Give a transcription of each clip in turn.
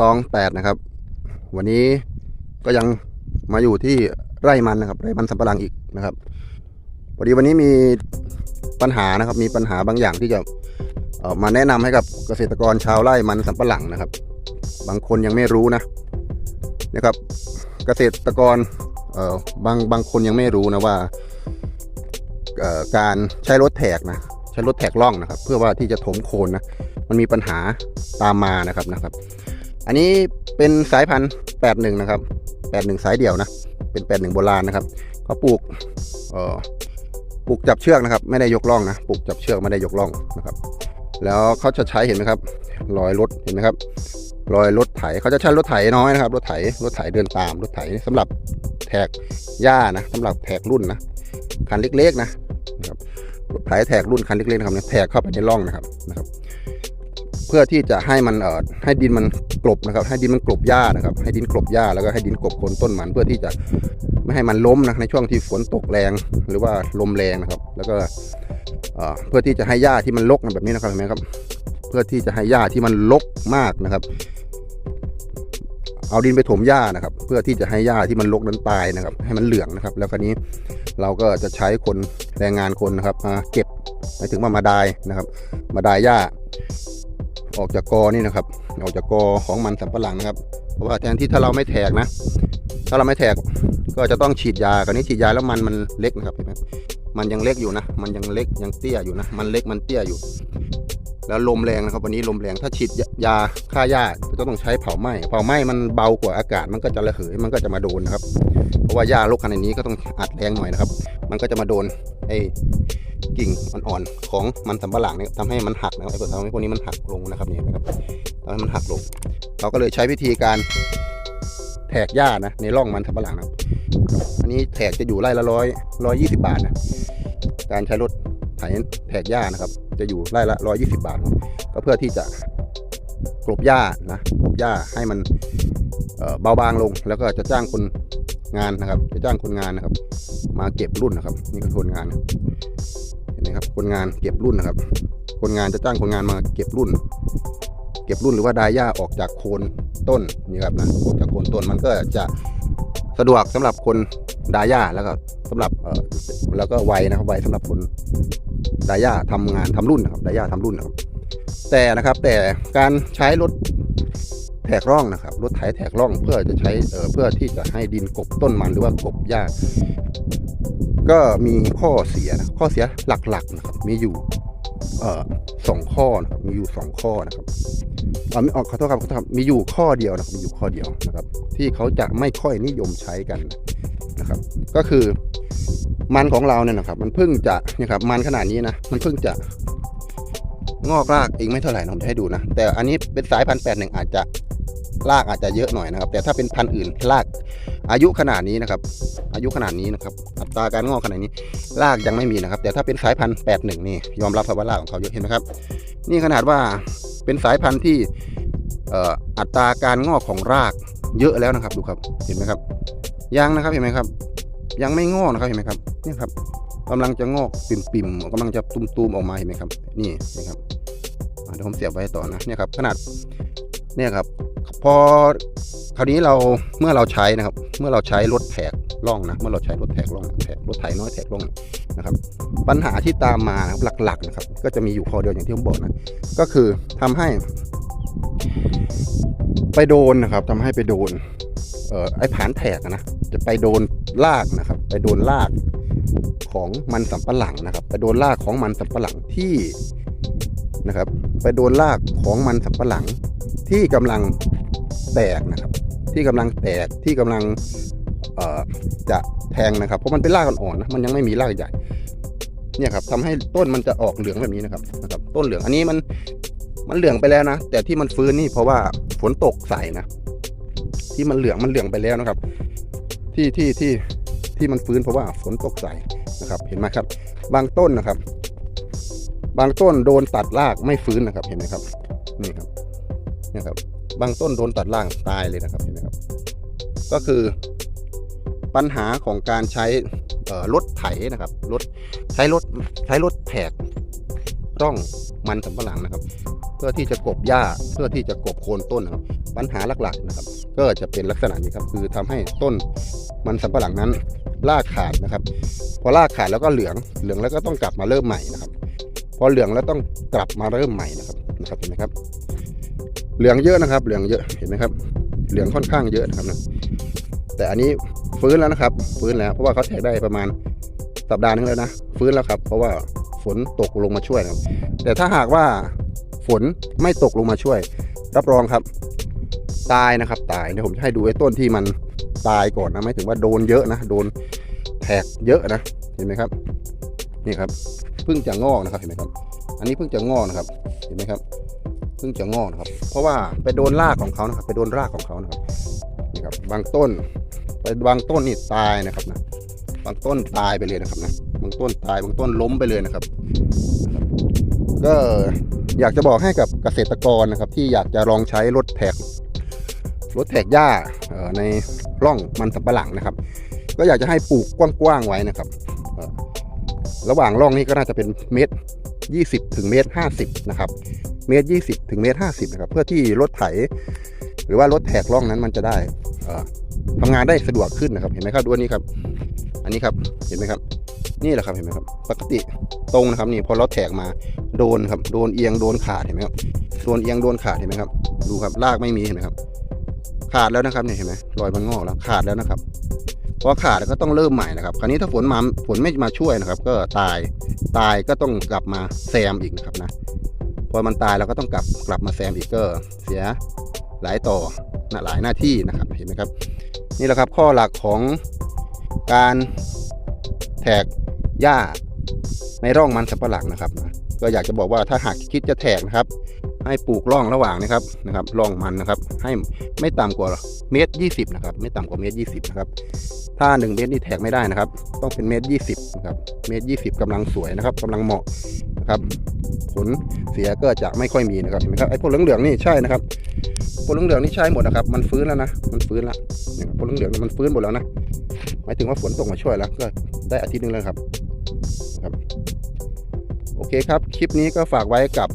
ตองแปดนะครับ วันนี้ก็ยังมาอยู่ที่ไร่มันนะครับ ไร่มันสำปะหลังอีกนะครับพอดีวันนี้มีปัญหานะครับ มีปัญหาบางอย่างที่จะมาแนะนำให้กับเกษตรกรชาวไร่มันสำปะหลังนะครับ บางคนยังไม่รู้นะนะครับ เกษตรกรเอ่อบางบางคนยังไม่รู้นะว่าการใช้รถแถกนะใช้รถแถกล่องนะครับ เพื่อว่าที่จะถมโคนนะมันมีปัญหาตามมานะครับนะครับ อันนี้เป็นสายพันธุ์81 นะครับ 81 สายเดี่ยวนะ เป็น 81 โบราณนะครับเขาปลูกเอ่อปลูกจับเชือกนะครับ ไม่ได้ยกล่องนะ ปลูกจับเชือกไม่ได้ยกล่องนะครับ แล้วเขาจะใช้เห็นไหมครับรอยรถเห็นไหมครับรอยรถไถเขาจะใช้รถไถน้อยนะครับ รถไถรถไถเดินตามรถไถสำหรับแทกหญ้านะสำหรับแทกรุ่นนะคันเล็กๆนะนะครับรถไถแทกรุ่นคันเล็กๆนะครับแทกเข้าไปในร่องนะครับนะครับ เพื่อที่จะให้มันเอ่อให้ดินมันกลบนะครับ ให้ดินมันกลบหญ้านะครับ ให้ดินกลบหญ้าแล้วก็ให้ดินกลบโคนต้นมันเพื่อที่จะไม่ให้มันล้มนะในช่วงที่ฝนตกแรงหรือว่าลมแรงนะครับ แล้วก็เพื่อที่จะให้หญ้าที่มันรกแบบนี้นะครับเห็นไหมครับ เพื่อที่จะให้หญ้าที่มันรกมากนะครับ เอาดินไปถมหญ้านะครับ เพื่อที่จะให้หญ้าที่มันรกนั้นตายนะครับ ให้มันเหลืองนะครับ แล้วคราวนี้เราก็จะใช้คนแรงงานคนนะครับมาเก็บหมายถึงว่ามาดายนะครับ มาดายหญ้า ออกจากกอนี่นะครับ ออกจากกอของมันสำปะหลังนะครับ เพราะว่าแทนที่ถ้าเราไม่แทกนะ ถ้าเราไม่แทกก็จะต้องฉีดยาคราวนี้ฉีดยาแล้วมันมันเล็กนะครับเห็นไหมมันยังเล็กอยู่นะ มันยังเล็กยังเตี้ยอยู่นะ มันเล็กมันเตี้ยอยู่ แล้วลมแรงนะครับ วันนี้ลมแรงถ้าฉีดยาฆ่าหญ้าก็ต้องใช้เผาไหม้เผาไหม้มันเบากว่าอากาศมันก็จะระเหยมันก็จะมาโดนนะครับ เพราะว่าหญ้ารกขนาดนี้ก็ต้องอัดแรงหน่อยนะครับ มันก็จะมาโดนไอ้ กิ่งอ่อนๆของมันสำปะหลังเนี่ยทำให้มันหักนะครับไอ้พวกทำให้พวกนี้มันหักลงนะครับเนี่ยนะครับทำให้มันหักลง เราก็เลยใช้วิธีการแทกหญ้านะในร่องมันสำปะหลังนะอันนี้แทกจะอยู่ไร่ละร้อยร้อยยี่สิบาทนะการใช้รถไถแทกหญ้านะครับ จะอยู่ไร่ละร้อยยี่สิบาท ก็เพื่อที่จะกลบหญ้านะกลบหญ้าให้มันเอ่อเบาบางลง แล้วก็จะจ้างคนงานนะครับ จะจ้างคนงานนะครับ มาเก็บรุ่นนะครับ นี่คือคนงาน นะครับคนงานเก็บรุ่นนะครับ คนงานจะจ้างคนงานมาเก็บรุ่น เก็บรุ่นหรือว่าดายหญ้าออกจากโคนต้นนี่ครับนะออกจากโคนต้นมันก็จะสะดวกสำหรับคนดายหญ้าแล้วก็สำหรับเออแล้วก็ไวนะครับไวสำหรับคนดายหญ้าทำงานทำรุ่นนะครับดายหญ้าทำรุ่นนะครับ แต่นะครับแต่การใช้รถแถกร่องนะครับรถไถแถกร่องเพื่อจะใช้เอ่อเพื่อที่จะให้ดินกบต้นมันหรือว่ากบหญ้า ก็มีข้อเสียนะข้อเสียหลักๆนะครับมีอยู่เออสองข้อนะครับมีอยู่สองข้อนะครับเอ่อไม่ออกขอโทษครับครับมีอยู่ข้อเดียวนะครับมีอยู่ข้อเดียวนะครับ ที่เขาจะไม่ค่อยนิยมใช้กันนะครับ ก็คือมันของเราเนี่ยนะครับ มันเพิ่งจะเนี่ยครับมันขนาดนี้นะมันเพิ่งจะงอกรากเองไม่เท่าไหร่นะผมจะให้ดูนะแต่อันนี้เป็นสายพันธุ์แปดหนึ่งอาจจะรากอาจจะเยอะหน่อยนะครับ แต่ถ้าเป็นพันธุ์อื่นราก อายุขนาดนี้นะครับ อายุขนาดนี้นะครับ อัตราการงอกขนาดนี้ รากยังไม่มีนะครับ แต่ถ้าเป็นสายพันธุ์แปดหนึ่งนี่ยอมรับครับว่ารากของเขาเยอะเห็นไหมครับ นี่ขนาดว่าเป็นสายพันธุ์ที่อัตราการงอกของรากเยอะแล้วนะครับ ดูครับ เห็นไหมครับ ยังนะครับ เห็นไหมครับ ยังไม่งอกนะครับ เห็นไหมครับนี่ครับกำลังจะงอกปิ่มๆกำลังจะตุมๆออกมาเห็นไหมครับ นี่นะครับเดี๋ยวผมเสียบไว้ต่อนะเนี่ยครับ ขนาดเนี่ยครับ พอคราวนี้เราเมื่อเราใช้นะครับ เมื่อเราใช้รถแถกล่องนะเมื่อเราใช้รถแถกล่องแถกรถไถน้อยแถกล่องนะครับ ปัญหาที่ตามมานะครับหลักๆนะครับ ก็จะมีอยู่ข้อเดียวอย่างที่ผมบอกนะ ก็คือทำให้ ไปโดนนะครับทำให้ไปโดนเอ่อไอ้ผานแถกนะจะไปโดนรากนะครับ ไปโดนรากของมันสำปะหลังนะครับ ไปโดนรากของมันสำปะหลังที่นะครับ ไปโดนรากของมันสำปะหลังที่กำลัง แตกนะครับ ที่กำลังแตกที่กำลังจะแทงนะครับ เพราะมันเป็นรากอ่อนๆนะมันยังไม่มีรากใหญ่ เนี่ยครับทำให้ต้นมันจะออกเหลืองแบบนี้นะครับนะครับ ต้นเหลืองอันนี้มันมันเหลืองไปแล้วนะแต่ที่มันฟื้นนี่เพราะว่าฝนตกใส่นะที่มันเหลืองมันเหลืองไปแล้วนะครับ ที่ที่ที่ที่มันฟื้นเพราะว่าฝนตกใส่นะครับ เห็นไหมครับ บางต้นนะครับ บางต้นโดนตัดรากไม่ฟื้นนะครับ เห็นไหมครับ นี่ครับนี่ครับ บางต้นโดนตัดรากตายเลยนะครับเห็นไหมครับ ก็คือปัญหาของการใช้รถไถนะครับรถใช้รถใช้รถแถกร่องมันสำปะหลังนะครับ เพื่อที่จะกบหญ้าเพื่อที่จะกบโคนต้นนะครับ ปัญหาหลักๆนะครับ ก็จะเป็นลักษณะนี้ครับ คือทำให้ต้นมันสำปะหลังนั้นรากขาดนะครับ พอรากขาดแล้วก็เหลืองเหลืองแล้วก็ต้องกลับมาเริ่มใหม่นะครับ พอเหลืองแล้วต้องกลับมาเริ่มใหม่นะครับนะครับเห็นไหมครับ เหลืองเยอะนะครับ เหลืองเยอะเห็นไหมครับ เหลืองค่อนข้างเยอะนะครับนะแต่อันนี้ฟื้นแล้วนะครับ ฟื้นแล้วเพราะว่าเขาแทกได้ประมาณสัปดาห์นึงแล้วนะฟื้นแล้วครับ เพราะว่าฝนตกลงมาช่วยครับ แต่ถ้าหากว่าฝนไม่ตกลงมาช่วย รับรองครับ ตายนะครับตายเดี๋ยวผมจะให้ดูไอ้ต้นที่มันตายก่อนนะไม่ถึงว่าโดนเยอะนะโดนแทกเยอะนะเห็นไหมครับนี่ครับเพิ่งจะงอกนะครับเห็นไหมครับ อันนี้เพิ่งจะงอกนะครับ เห็นไหมครับ เพิ่งจะงอกนะครับ เพราะว่าไปโดนรากของเขานะครับ ไปโดนรากของเขานะครับนี่ครับบางต้น ไปบางต้นนี่ตายนะครับนะบางต้นตายไปเลยนะครับนะบางต้นตายบางต้นล้มไปเลยนะครับ ก็อยากจะบอกให้กับเกษตรกรนะครับ ที่อยากจะลองใช้รถแท็กรถแท็กหญ้าเอ่อในร่องมันสำปะหลังนะครับ ก็อยากจะให้ปลูกกว้างๆไว้นะครับ ระหว่างร่องนี้ก็น่าจะเป็นเมตร 20 ถึงเมตร 50 นะครับ เมตร 20 ถึงเมตร 50 นะครับ เพื่อที่รถไถ หรือว่ารถแทกร่องนั้นมันจะได้เอ่อทำงานได้สะดวกขึ้นนะครับ เห็นไหมครับดูอันนี้ครับ อันนี้ครับ เห็นไหมครับ นี่แหละครับ เห็นไหมครับ ปกติตรงนะครับนี่พอราแทกมา โดนครับ โดนเอียง โดนขาด เห็นไหมครับ โดนเอียง โดนขาด เห็นไหมครับ ดูครับรากไม่มี เห็นไหมครับ ขาดแล้วนะครับเนี่ยเห็นไหมรอยมันงอกแล้ว ขาดแล้วนะครับ พอขาดก็ต้องเริ่มใหม่นะครับ คราวนี้ถ้าฝนมาฝนไม่มาช่วยนะครับ ก็ตายตายก็ต้องกลับมาแซมอีกนะครับนะพอมันตายเราก็ต้องกลับกลับมาแซมอีกก็เสียหลายต่อนะหลายหน้าที่นะครับเห็นไหมครับ นี่แหละครับข้อหลักของการแทกหญ้าในร่องมันสำปะหลังนะครับนะก็อยากจะบอกว่าถ้าหากคิดจะแทกนะครับ ให้ปลูกร่องระหว่างนะครับนะครับร่องมันนะครับ ให้ไม่ต่ำกว่าเมตรยี่สิบนะครับ ไม่ต่ำกว่าเมตรยี่สิบนะครับ ถ้า 1 เมตรนี่แทกไม่ได้นะครับ ต้องเป็นเมตรยี่สิบนะครับ เมตรยี่สิบกำลังสวยนะครับกำลังเหมาะนะครับ ผลเสียก็จะไม่ค่อยมีนะครับเห็นไหมครับไอ้พวกเหลืองๆนี่ใช่นะครับพวกเหลืองๆนี่ใช่หมดนะครับ มันฟื้นแล้วนะมันฟื้นแล้วเนี่ยพวกเหลืองๆนี่มันฟื้นหมดแล้วนะหมายถึงว่าฝนตกมาช่วยแล้วก็ได้อาทิตย์หนึงแล้วครับครับ โอเคครับ คลิปนี้ก็ฝากไว้กับ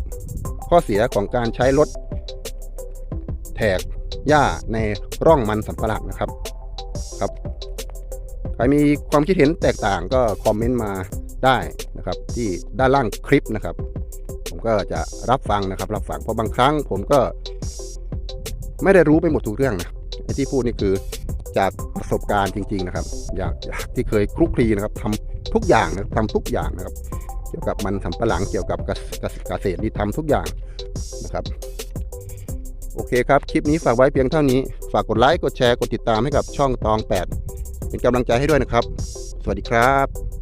ข้อเสียของการใช้รถแทกหญ้าในร่องมันสำปะหลังนะครับครับ ใครมีความคิดเห็นแตกต่างก็คอมเมนต์มาได้นะครับ ที่ด้านล่างคลิปนะครับ ผมก็จะรับฟังนะครับ รับฟังเพราะบางครั้งผมก็ ไม่ได้รู้ไปหมดทุกเรื่องนะไอ้ที่พูดนี่คือจากประสบการณ์จริง ๆ นะครับ อยากอยากที่เคยคลุกคลีนะครับทำทุกอย่างนะครับทำทุกอย่างนะครับ เกี่ยวกับมันสำปะหลังเกี่ยวกับเกษเกษตรนี่ทำทุกอย่าง นะครับโอเคครับ คลิปนี้ฝากไว้เพียงเท่านี้ ฝากกดไลค์ กดแชร์ กดติดตามให้กับช่องตอง 8 เป็นกำลังใจให้ด้วยนะครับ สวัสดีครับ